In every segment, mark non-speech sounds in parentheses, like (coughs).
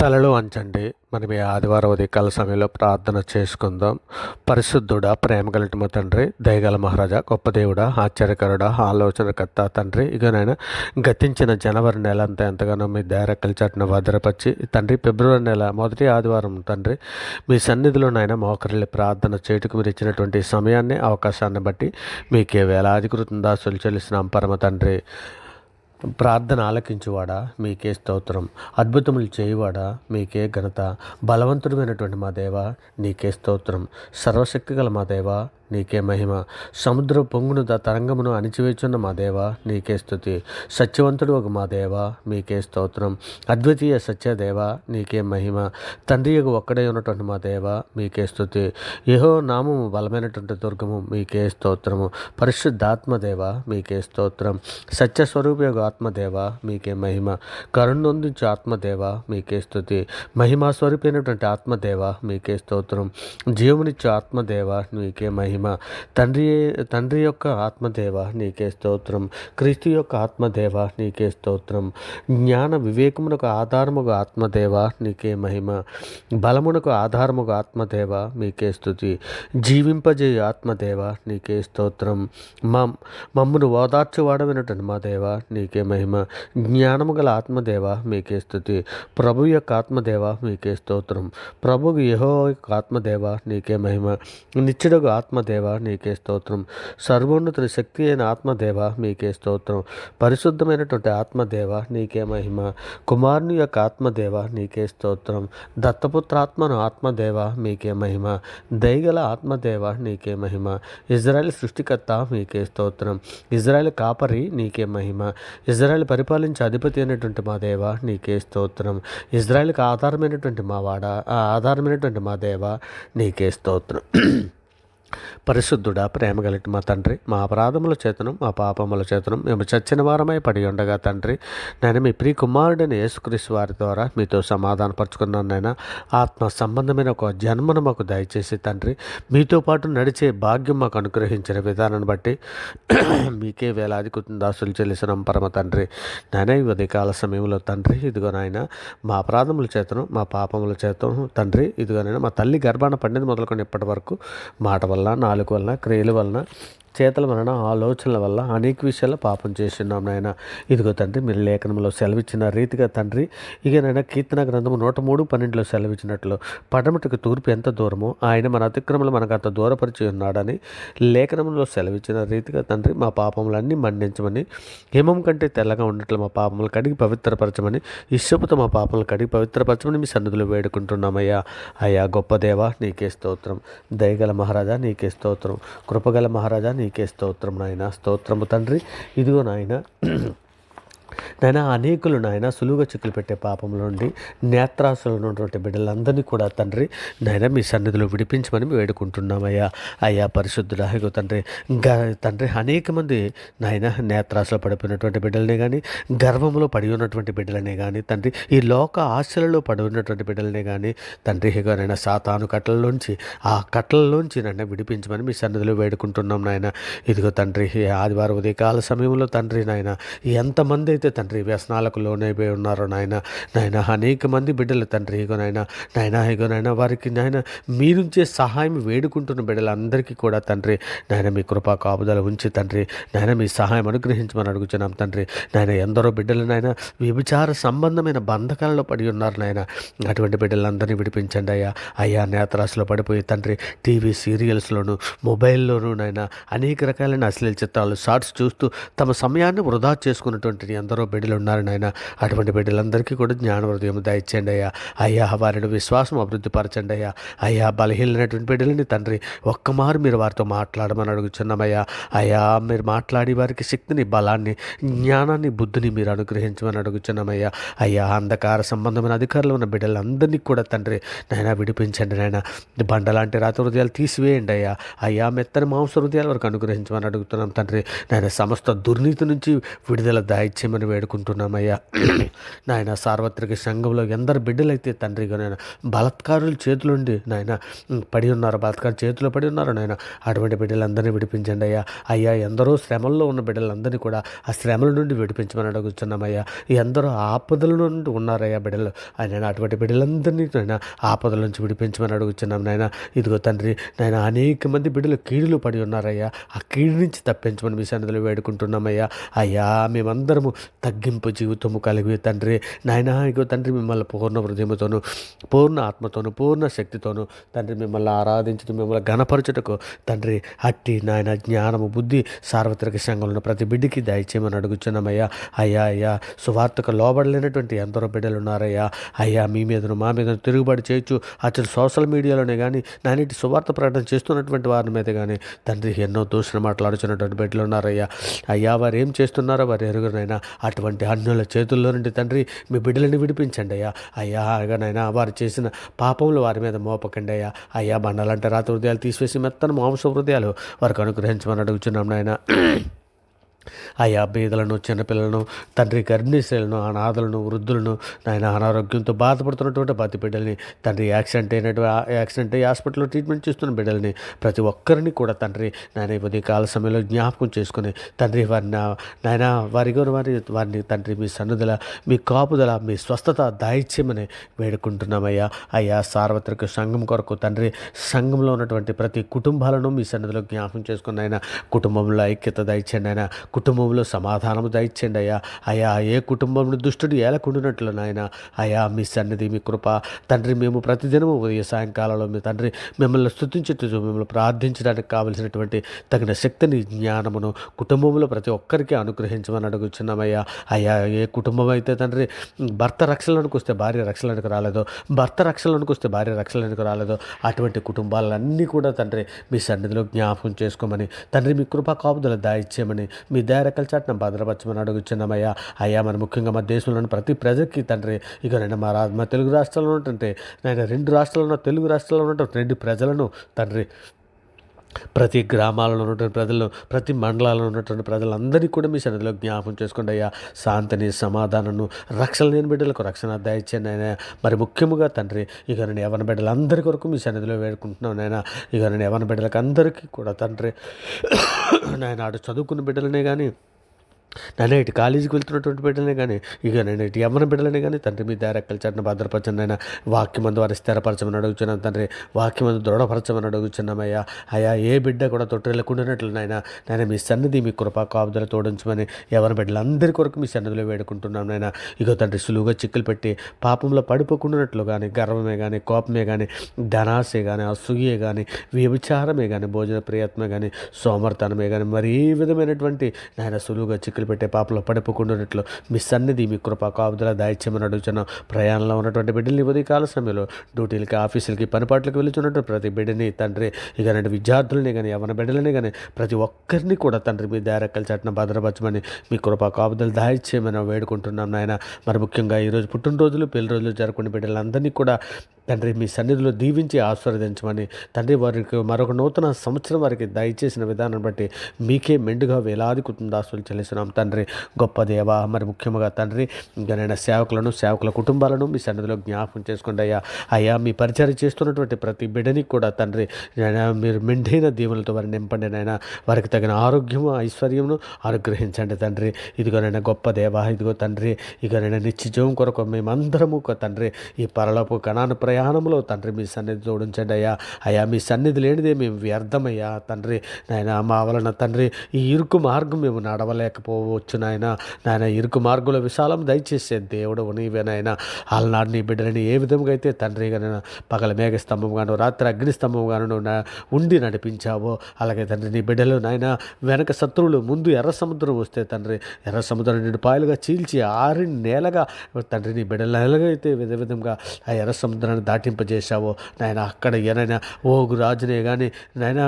తలలు వంచండి. మనం ఈ ఆదివారం ఉదయకాల సమయంలో ప్రార్థన చేసుకుందాం. పరిశుద్ధుడా ప్రేమ కలిగిన తండ్రి దయగల మహారాజా గొప్ప దేవుడా ఆశ్చర్యకరుడా ఆలోచనకర్త తండ్రి ఇకనైనా గతించిన జనవరి నెల అంతా ఎంతగానో మీ దేరక్కల చాటున భద్రపరిచి తండ్రి ఫిబ్రవరి నెల మొదటి ఆదివారం తండ్రి మీ సన్నిధిలోనైనా మోకరిల్లి ప్రార్థన చేటుకు మీరు ఇచ్చినటువంటి సమయాన్ని అవకాశాన్ని బట్టి మీకే వేలాది కృతందాసులు చెల్లిస్తున్నాం. పరమ తండ్రి ప్రార్థన ఆలకించువాడా? మీకే స్తోత్రం. అద్భుతములు చేయువాడా? మీకే ఘనత. బలవంతుడమైనటువంటి మా దేవ నీకే స్తోత్రం. సర్వశక్తి గల మా దేవ నీకే మహిమ. సముద్ర పొంగును ద తరంగమును అణిచివేచున్న మా దేవ నీకే స్థుతి సత్యవంతుడు ఒక మా దేవ మీకే స్తోత్రం. అద్వితీయ సత్యదేవ నీకే మహిమ. తండ్రి యొక్క ఒక్కడే ఉన్నటువంటి మా దేవ మీకే స్థుతి యహో నామము బలమైనటువంటి దుర్గము మీకే స్తోత్రము. పరిశుద్ధాత్మదేవ మీకే స్తోత్రం. సత్యస్వరూప యొక్క ఆత్మదేవ మీకే మహిమ. కరుణొందించు ఆత్మదేవ మీకే స్థుతి మహిమా స్వరూపైనటువంటి ఆత్మదేవ మీకే స్తోత్రం. జీవమునిచ్చు ఆత్మదేవ నీకే మహిమ. తండ్రి తండ్రి యొక్క ఆత్మదేవ నీకే స్తోత్రం. క్రీస్తు యొక్క ఆత్మదేవ నీకే స్తోత్రం. జ్ఞాన వివేకమునకు ఆధారముగా ఆత్మదేవ నీకే మహిమ. బలమునకు ఆధారముగా ఆత్మదేవ మీకే స్థుతి. జీవింపజేయు ఆత్మదేవ నీకే స్తోత్రం. మా మమ్మను ఓదార్చువాడమైనటువంటి మా దేవ నీకే మహిమ. జ్ఞానము గల ఆత్మదేవ మీకే స్థుతి. ప్రభు యొక్క ఆత్మదేవ మీకే స్తోత్రం. ప్రభువు యహో యొక్క ఆత్మదేవ నీకే మహిమ. నిత్యుడగు ఆత్మదేవ నీకే స్తోత్రం. సర్వోన్నతుని శక్తి అయిన ఆత్మదేవ మీకే స్తోత్రం. పరిశుద్ధమైనటువంటి ఆత్మదేవ నీకే మహిమ. కుమారుని యొక్క ఆత్మదేవ నీకే స్తోత్రం. దత్తపుత్రాత్మను ఆత్మదేవ మీకే మహిమ. దయగల ఆత్మదేవ నీకే మహిమ. ఇజ్రాయెల్ సృష్టికర్త మీకే స్తోత్రం. ఇజ్రాయెల్ కాపరి నీకే మహిమ. ఇజ్రాయెల్ పరిపాలించే అధిపతి అయినటువంటి మా దేవ నీకే స్తోత్రం. ఇజ్రాయెల్కి ఆధారమైనటువంటి మా వాడ ఆ ఆధారమైనటువంటి మా దేవ నీకే స్తోత్రం. పరిశుద్ధుడా ప్రేమ కలిగి మా తండ్రి మా అపరాధముల చేతనం మా పాపముల చేతనం మేము చచ్చిన వారమై పడి ఉండగా తండ్రి నేను మీ ప్రియ కుమారుడని యేసుక్రీస్తు వారి ద్వారా మీతో సమాధానపరుచుకున్నాను నాయన. ఆత్మ సంబంధమైన ఒక జన్మను మాకు దయచేసి తండ్రి మీతో పాటు నడిచే భాగ్యం మాకు అనుగ్రహించిన విధానాన్ని బట్టి (clears throat) మీకే వేలాది కుటుందాసులు చెల్లిసిన పరమ తండ్రి. నాయన ఈ ఉదయకాల సమయంలో తండ్రి ఇదిగో నాయన మా అపరాధముల చేతను మా పాపముల చేతను తండ్రి ఇదిగో నాయన మా తల్లి గర్భాన పండింది మొదలుకొని ఇప్పటి వరకు మాట వల్ల నాలుగు వలన క్రియల వలన చేతల వలన ఆలోచనల వల్ల అనేక విషయాల్లో పాపం చేస్తున్నాం నాయన. ఇదిగో తండ్రి మీరు లేఖనంలో సెలవిచ్చిన రీతిగా తండ్రి ఇక నాయన కీర్తన గ్రంథము నూట మూడు పన్నెండులో సెలవిచ్చినట్లు పడమటికి తూర్పు ఎంత దూరమో ఆయన మన అతిక్రమలు మనకు అంత దూరపరిచి ఉన్నాడని లేఖనంలో సెలవిచ్చిన రీతిగా తండ్రి మా పాపములన్నీ మండించమని హిమం కంటే తెల్లగా ఉన్నట్లు మా పాపములు కడిగి పవిత్రపరచమని ఇష్టపుతో మా పాపములు కడిగి పవిత్రపరచమని మీ సన్నిధిలో వేడుకుంటున్నామయ్యా. అయ్యా గొప్ప దేవా నీకే స్తోత్రం. దయగల మహారాజా నీకే స్తోత్రం. కృపగల మహారాజా నీకే స్తోత్రం నాయన. స్తోత్రము తండ్రి. ఇదిగో నాయన నాయన అనేకులు నాయన సులువుగా చిక్కులు పెట్టే పాపంలో నుండి నేత్రాసులు ఉన్నటువంటి బిడ్డలందరినీ కూడా తండ్రి నాయన మీ సన్నిధిలో విడిపించమని మేము వేడుకుంటున్నామయ్యా. అయ్యా పరిశుద్ధుడు ఇగో తండ్రి గ తండ్రి అనేక మంది నాయన నేత్రాసులో పడిపోయినటువంటి బిడ్డలనే కానీ గర్వంలో పడి ఉన్నటువంటి బిడ్డలనే కానీ తండ్రి ఈ లోక ఆశలలో పడి ఉన్నటువంటి బిడ్డలనే కానీ తండ్రి ఇగో నాయన సాతాను కట్టలలోంచి ఆ కట్టలలోంచి నన్ను విడిపించమని మీ సన్నిధిలో వేడుకుంటున్నాం నాయన. ఇదిగో తండ్రి ఆదివారం ఉదయకాల సమయంలో తండ్రి నాయన ఎంతమంది అయితే తండ్రి వ్యసనాలకు లోనైపోయి ఉన్నారో నాయన? నాయన అనేక మంది బిడ్డలు తండ్రి ఇగో నాయన నాయన ఇగో నాయన వారికి నాయన మీ నుంచే సహాయం వేడుకుంటున్న బిడ్డలందరికీ కూడా తండ్రి నాయన మీ కృపా కాపుదల ఉంచి తండ్రి నాయన మీ సహాయం అనుగ్రహించమని అడుగుతున్నాం తండ్రి నాయన ఎందరో బిడ్డలు నాయన వ్యభిచార సంబంధమైన బంధకాలలో పడి ఉన్నారు నాయన అటువంటి బిడ్డలందరినీ విడిపించండి అయ్యా అయ్యా నేత్రాసులో పడిపోయి తండ్రి టీవీ సీరియల్స్లోను మొబైల్లోనూ నాయన అనేక రకాలైన అశ్లీల చిత్రాలు షార్ట్స్ చూస్తూ తమ సమయాన్ని వృధా చేసుకున్నటువంటి ఎందరో బిడ్డలు ఉన్నారు నాయన. అటువంటి బిడ్డలందరికీ కూడా జ్ఞాన హృదయం దయచేయండి అయ్యా. అయ్యా వారిని విశ్వాసం అభివృద్ధి పరచండి అయ్యా. అయ్యా బలహీనమైనటువంటి బిడ్డలని తండ్రి ఒక్కమారు మీరు వారితో మాట్లాడమని అడుగుచున్నామయ్యా అయ్యా. మీరు మాట్లాడి వారికి శక్తిని బలాన్ని జ్ఞానాన్ని బుద్ధిని మీరు అనుగ్రహించమని అడుగుచున్నామయ్యా అయ్యా. అంధకార సంబంధమైన అధికారులు ఉన్న బిడ్డలందరినీ కూడా తండ్రి నాయన విడిపించండి నాయన. బండలాంటి రాత హృదయాలు తీసివేయండి అయ్యా. అయ్యా మెత్తని మాంస హృదయాల వరకు అనుగ్రహించమని అడుగుతున్నాం తండ్రి. నాయన సమస్త దుర్నీతి నుంచి విడుదల దాయిచ్చేయమని దయచేయమని వేడుకుంటున్నామయ్యా. (clears throat) నాయన సార్వత్రిక సంఘంలో ఎందరు బిడ్డలైతే తండ్రిగా నాయన బలత్కారుల చేతులుండి నాయన పడి ఉన్నారు బలత్కారు చేతిలో పడి ఉన్నారు నాయన. అటువంటి బిడ్డలందరినీ విడిపించండి అయ్యా. అయ్యా ఎందరో శ్రమల్లో ఉన్న బిడ్డలందరినీ కూడా ఆ శ్రమల నుండి విడిపించమని అడుగుతున్నామయ్యా ఎందరో ఆపదల నుండి ఉన్నారయ్యా బిడ్డలు. ఆయన అటువంటి బిడ్డలందరినీ నాయన ఆపదల నుంచి విడిపించమని అడుగుతున్నాం నాయన. ఇదిగో తండ్రి నాయన అనేక మంది బిడ్డలు కీడులు పడి ఉన్నారయ్యా. ఆ కీడు నుంచి తప్పించమని మీ సన్నిధిలో వేడుకుంటున్నామయ్యా. అయ్యా మేమందరము తగ్గింపు జీవితము కలిగి తండ్రి. నాయన ఇగో తండ్రి మిమ్మల్ని పూర్ణ హృదయముతోను పూర్ణ ఆత్మతోను పూర్ణ శక్తితోను తండ్రి మిమ్మల్ని ఆరాధించడం మిమ్మల్ని గణపరచుటకు తండ్రి అట్టి నాయన జ్ఞానము బుద్ధి సార్వత్రిక సంఘంలో ప్రతి బిడ్డకి దయచేయమని అడుగుచున్నామయ్యా. అయ్యా అయ్యా సువార్తకు లోబడలేనటువంటి ఎందరో బిడ్డలు ఉన్నారయ్యా. అయ్యా మీ మీదను మా మీద తిరుగుబాటు చేయొచ్చు. అతను సోషల్ మీడియాలోనే కానీ నానిటి సువార్త ప్రకటన చేస్తున్నటువంటి వారి మీద కానీ తండ్రి ఎన్నో దూషణ మాట్లాడుచున్నటువంటి బిడ్డలు ఉన్నారయ్యా. అయ్యా వారు ఏం చేస్తున్నారో వారు ఎరుగునైనా అటువంటి అన్నుల చేతుల్లో నుండి తండ్రి మీ బిడ్డలని విడిపించండి అయ్యా. అయ్యా అగనైనా వారు చేసిన పాపములు వారి మీద మోపకండి అయ్యా. అయ్యా బండలంటే రాత్రి హృదయాలు తీసివేసి మెత్తన మాంస హృదయాలు వారికి అనుగ్రహించమని అడుగుచున్నాం నాయన. ఆయా బీదలను చిన్నపిల్లలను తండ్రి గర్భిణీశ్రీలను అనాథలను వృద్ధులను నాయన అనారోగ్యంతో బాధపడుతున్నటువంటి ప్రతి బిడ్డల్ని తండ్రి యాక్సిడెంట్ అయినటువంటి యాక్సిడెంట్ అయ్యి హాస్పిటల్లో ట్రీట్మెంట్ చేస్తున్న బిడ్డల్ని ప్రతి ఒక్కరిని కూడా తండ్రి నాయన ఈ కాల సమయంలో జ్ఞాపకం చేసుకుని తండ్రి వారిని నాయన వారి గారు వారి వారిని తండ్రి మీ సన్నిధుల మీ కాపుదల మీ స్వస్థత దాయిత్యమని వేడుకుంటున్నామయ్యా. అయ్యా సార్వత్రిక సంఘం కొరకు తండ్రి సంఘంలో ఉన్నటువంటి ప్రతి కుటుంబాలను మీ సన్నిధిలో జ్ఞాపకం చేసుకున్న ఆయన కుటుంబంలో ఐక్యత దయచండి ఆయన కుటుంబంలో సమాధానము దయచండి అయ్యా. అయ్యా ఏ కుటుంబంలో దుష్టుడు ఏలకుండినట్లు నాయన. అయ్యా మీ సన్నిధి మీ కృప. తండ్రి మేము ప్రతిదినము ఉదయ సాయంకాలంలో మీ తండ్రి మిమ్మల్ని స్థుతించుతూ మిమ్మల్ని ప్రార్థించడానికి కావలసినటువంటి తగిన శక్తిని జ్ఞానమును కుటుంబంలో ప్రతి ఒక్కరికి అనుగ్రహించమని అడుగుచున్నామయ్యా అయ్యా. ఏ కుటుంబం అయితే తండ్రి భర్త రక్షణలోనికి వస్తే భార్య రక్షణలోనికి రాలేదో భర్త రక్షణలోనికి వస్తే భార్య రక్షణలోనికి రాలేదో అటువంటి కుటుంబాలన్నీ కూడా తండ్రి మీ సన్నిధిలో జ్ఞాపకం చేసుకోమని తండ్రి మీ కృపా కాపుదల దాయిచ్చేయమని మీ దయారకల చాటున భద్రపరచమని అడుగుచున్నామయ్యా అయ్యా మరి ముఖ్యంగా మా దేశంలోని ప్రతి ప్రజకి తండ్రి ఇక నేను మా మా తెలుగు రాష్ట్రాల్లో ఉంటుంటే నేను రెండు రాష్ట్రాల్లో తెలుగు రాష్ట్రాల్లో ఉన్నటువంటి రెండు ప్రజలను తండ్రి ప్రతి గ్రామాలలో ఉన్నటువంటి ప్రజలను ప్రతి మండలాల్లో ఉన్నటువంటి ప్రజలందరినీ కూడా మీ సన్నిధిలో జ్ఞాపం చేసుకోండి అయ్యా. శాంతిని సమాధానను రక్షణ లేని బిడ్డలకు రక్షణ దయచేయండి ఆయన మరి ముఖ్యముగా తండ్రి ఇక నేను యవన బిడ్డలందరి కొరకు మీ సన్నిధిలో వేడుకుంటున్నాను నాయన. ఇక నేను యవన బిడ్డలకు అందరికీ కూడా తండ్రి (coughs) నాయన ఆడు చదువుకున్న బిడ్డలనే కానీ నన్ను ఇటు కాలేజీకి వెళ్తున్నటువంటి బిడ్డలనే కానీ ఇక నేను ఇటు ఎమ్మన బిడ్డలనే కానీ తండ్రి మీ దారెక్కల చట్న భద్రపరచండి ఆయన వాక్యమందు వారి స్థిరపరచమని అడుగుతున్నాను తండ్రి. వాక్యమందు దృఢపరచమని అడుగుతున్నామయ్యా అయ్యా ఏ బిడ్డ కూడా తొట్టెళ్ళకుండానట్లు నాయన. నేను మీ సన్నిధి మీ కృపా కాపుదల తోడించమని ఎవరి బిడ్డలందరి కొరకు మీ సన్నిధిలో వేడుకుంటున్నాం నాయన. ఇగో తండ్రి సులువుగా చిక్కులు పెట్టి పాపంలో పడిపోకుండానట్లు కానీ గర్వమే కానీ కోపమే కానీ ధనాశే కానీ అసూయే కానీ వ్యభిచారమే కానీ భోజన ప్రియత్మే కానీ సోమర్తనమే కానీ మరీ విధమైనటువంటి నాయన సులువుగా చిక్కులు పెట్టే పాపలో పడిపోకుండానట్లు మీ సన్నిధి మీ కృప కాపుదల దాయిత్యమని అడుగుతున్నాం ప్రయాణంలో ఉన్నటువంటి బిడ్డల్ని ఉదయ కాల సమయంలో డ్యూటీలకి ఆఫీసులకి పనిపాట్లకు వెళ్తున్నట్టు ప్రతి బిడ్డని తండ్రి ఇక రెండు విద్యార్థులని కానీ ఎవరి బిడ్డలని కానీ ప్రతి ఒక్కరిని కూడా తండ్రి మీ దారెక్కల చట్టం భద్రపరచమని మీ కృప కాపుదలు దాయిచ్చేయమని వేడుకుంటున్నాం నాయన. మరి ముఖ్యంగా ఈరోజు పుట్టినరోజులు పెళ్ళి రోజులు జరుపుకునే బిడ్డలందరినీ కూడా తండ్రి మీ సన్నిధిలో దీవించి ఆస్వాదించమని తండ్రి వారికి మరొక నూతన సంవత్సరం వారికి దయచేసిన విధానం బట్టి మీకే మెండుగా వేలాది కుటుంబాస్తులు చెల్లిస్తున్నాం. తండ్రి గొప్ప దేవ మరి ముఖ్యంగా తండ్రి ఇంకా నేను సేవకులను సేవకుల కుటుంబాలను మీ సన్నిధిలో జ్ఞాపకం చేసుకోండి అయ్యా. అయ్యా మీ పరిచయం చేస్తున్నటువంటి ప్రతి బిడ్డని కూడా తండ్రి మీరు మెండైన దీవులతో వారిని నింపండి నాయన. వారికి తగిన ఆరోగ్యము ఐశ్వర్యమును అనుగ్రహించండి తండ్రి. ఇదిగోనైనా గొప్ప దేవ ఇదిగో తండ్రి. ఇదిగోనైనా నిత్యజీవం కొరకు మేమందరము ఒక తండ్రి. ఈ పరలోపు కణాను ప్రయాణంలో తండ్రి మీ సన్నిధి జోడించండి అయ్యా. అయ్యా మీ సన్నిధి లేనిదే మేము వ్యర్థమయ్యా తండ్రి. నాయన మా వలన తండ్రి ఈ ఇరుకు మార్గం మేము నడవలేకపో నడవలేకపోవచ్చు నాయన. నాయన ఇరుకు మార్గంలో విశాలం దయచేసే దేవుడు నీవేనాయన అలనాడు నీ బిడ్డలని ఏ విధంగా అయితే తండ్రిగా నేను పగల మేఘ స్తంభం రాత్రి అగ్ని స్తంభం ఉండి నడిపించావో అలాగే తండ్రి నీ బిడ్డలు నాయన వెనక శత్రువులు ముందు ఎర్ర సముద్రం వస్తే తండ్రి ఎర్ర సముద్రం నిండు పాయలుగా చీల్చి ఆరి నేలగా తండ్రి నీ బిడ్డల నేలగా అయితే విధ విధంగా ఆ ఎర్ర సముద్రాన్ని దాటింపజేశావో నాయన. అక్కడ ఏనైనా ఓగు రాజునే కానీ నాయన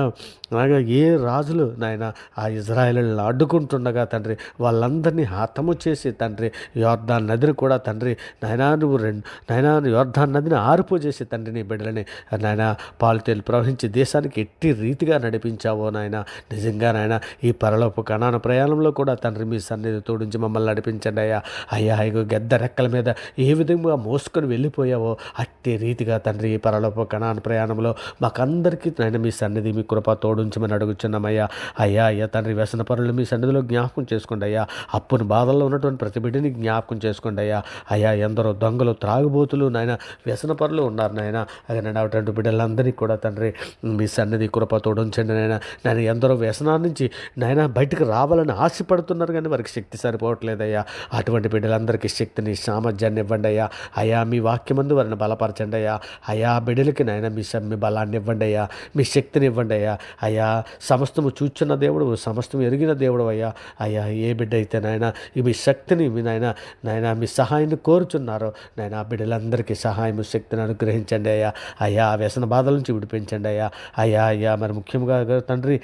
అలాగే ఏ రాజులు నాయన ఆ ఇజ్రాయేల్ని అడ్డుకుంటుండగా తండ్రి వాళ్ళందరినీ హతము చేసి తండ్రి యోర్ధాన్ నదిని కూడా తండ్రి నాయనా నువ్వు రెండు నాయనా యోర్ధాన్ నదిని ఆరుపు చేసి తండ్రి నీ బిడ్డలని నాయన పాలుతేలు ప్రవహించి దేశానికి ఎట్టి రీతిగా నడిపించావో నాయన. నిజంగా నాయన ఈ పరలోపు కణాన ప్రయాణంలో కూడా తండ్రి మీ సన్నిధి తోడించి మమ్మల్ని నడిపించండి అయ్యా. అయ్యా ఇగో గెద్ద రెక్కల మీద ఏ విధంగా మోసుకొని వెళ్ళిపోయావో అట్టి రీతిగా తండ్రి ఈ పరలోపు కణాన ప్రయాణంలో మాకందరికీ నాయన మీ సన్నిధి మీ కృప తోడించమని అడుగుచున్నామయ్యా. అయ్యా అయ్యా తండ్రి వ్యసన పనులు మీ సన్నిధిలో జ్ఞాపకం చేసుకోండి అయ్యా. అప్పును బాధల్లో ఉన్నటువంటి ప్రతి బిడ్డని జ్ఞాపకం చేసుకోండి అయ్యా. అయ్యా ఎందరో దొంగలు త్రాగుబోతులు నాయన వ్యసన పనులు ఉన్నారు నాయన. అక్కడ అటువంటి బిడ్డలందరికీ కూడా తండ్రి మీ సన్నిధి కృప తోడించండి నాయన. నేను ఎందరో వ్యసనాల నుంచి నాయన బయటకు రావాలని ఆశపడుతున్నారు కానీ వారికి శక్తి సరిపోవట్లేదయ్యా అటువంటి బిడ్డలందరికీ శక్తిని సామర్థ్యాన్ని ఇవ్వండి అయ్యా. అయ్యా మీ వాక్యమందు వారిని బలపరచండి అయ్యా. అయ్యా బిడ్డలకి నాయన మీ మీ బలాన్ని ఇవ్వండి అయ్యా. మీ శక్తిని ఇవ్వండి అయ్యా. అయ్యా సమస్తము చూచున్న దేవుడు సమస్తము ఎరిగిన దేవుడు అయ్యా. అయ్యా ఏ బిడ్డ అయితే నాయన మీ శక్తిని మీ నాయన నాయన మీ సహాయాన్ని కోరుచున్నారో నాయన ఆ బిడ్డలందరికీ సహాయం శక్తిని అనుగ్రహించండి అయ్యా. అయ్యా వ్యసన బాధల నుంచి విడిపించండి అయ్యా. అయ్యా అయ్యా మరి ముఖ్యంగా తండ్రి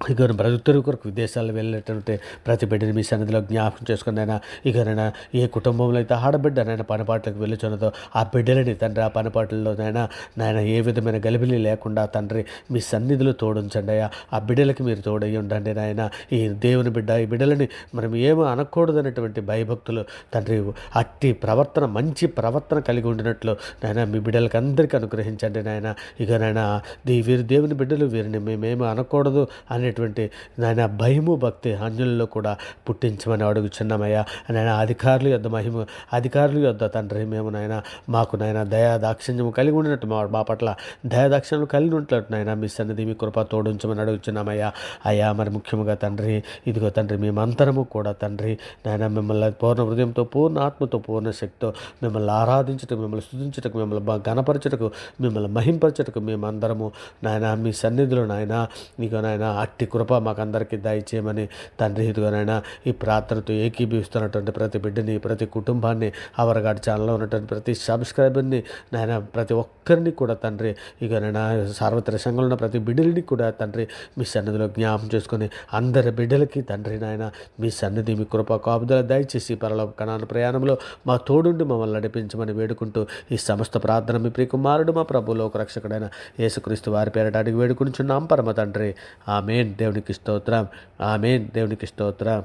ఇక ప్రతి కొరకు విదేశాల్లో వెళ్ళేటువంటి ప్రతి బిడ్డని మీ సన్నిధిలో జ్ఞాపకం చేసుకుని అయినా ఇకనైనా ఏ కుటుంబంలో అయితే ఆడబిడ్డ నాయన పనిపాట్లకు వెళ్ళుచున్నదో ఆ బిడ్డలని తండ్రి ఆ పనిపాట్లలోనైనా నాయన ఏ విధమైన గలిబిలి లేకుండా తండ్రి మీ సన్నిధిలో తోడుంచండి అయ్యా. ఆ బిడ్డలకి మీరు తోడై ఉండండి నాయన. ఈ దేవుని బిడ్డ ఈ బిడ్డలని మనం ఏమీ అనకూడదనేటువంటి భయభక్తులు తండ్రి అట్టి ప్రవర్తన మంచి ప్రవర్తన కలిగి ఉండినట్లు నాయన మీ బిడ్డలకి అందరికీ అనుగ్రహించండి నాయన. ఇక నాయన వీరు వీరి దేవుని బిడ్డలు వీరిని మేమేమి అనకూడదు అనేటువంటి నాయన భయము భక్తి అన్యుల్లో కూడా పుట్టించమని అడుగుచున్నామయ్యా. నాయన అధికారులు యొద్ మహిమ అధికారులు యొద్ తండ్రి మేము నాయన మాకు నాయన దయా దాక్షిణ్యము కలిగి ఉండినట్టు మా మా పట్ల దయా దాక్షిణ్యం కలిగి ఉంటున్నట్టు నాయన మీ సన్నిధి మీ కృప తోడించమని అడుగుచున్నామయ్యా. అయ్యా మరి ముఖ్యంగా తండ్రి ఇదిగో తండ్రి మేమంతరము కూడా తండ్రి నాయన మిమ్మల్ని పూర్ణ హృదయంతో పూర్ణ ఆత్మతో పూర్ణ శక్తితో మిమ్మల్ని ఆరాధించటకు మిమ్మల్ని స్థుతించటకు మిమ్మల్ని బా- గణపరచటకు మిమ్మల్ని మహింపరచటకు మేమందరము నాయన మీ సన్నిధిలో నాయన నీకు నాయన అట్టి కృప మాకందరికీ దయచేయమని తండ్రి ఇదిగోనైనా ఈ ప్రార్థనతో ఏకీభవిస్తున్నటువంటి ప్రతి బిడ్డని ప్రతి కుటుంబాన్ని అవరగాడి ఛానల్లో ఉన్నటువంటి ప్రతి సబ్స్క్రైబర్ని నాయన ప్రతి ఒక్కరిని కూడా తండ్రి ఇక సార్వత్రిక సంఘంలో ఉన్న ప్రతి బిడ్డలని కూడా తండ్రి మీ సన్నిధిలో జ్ఞాపం చేసుకొని అందరి బిడ్డలకి తండ్రి నాయన మీ సన్నిధి మీ కృప కాపుదల దయచేసి పరలో కణాన ప్రయాణంలో మా తోడుండి మమ్మల్ని నడిపించమని వేడుకుంటూ ఈ సమస్త ప్రార్థన మీ ప్రియకుమారుడు మా ప్రభులో ఒక రక్షకుడైన యేసుక్రీస్తు వారి పేరట అడిగి వేడుకుంటున్నాం పరమ తండ్రి. ఆమెన్. దేవునికి స్తోత్రం. ఆమెన్. దేవునికి స్తోత్రం.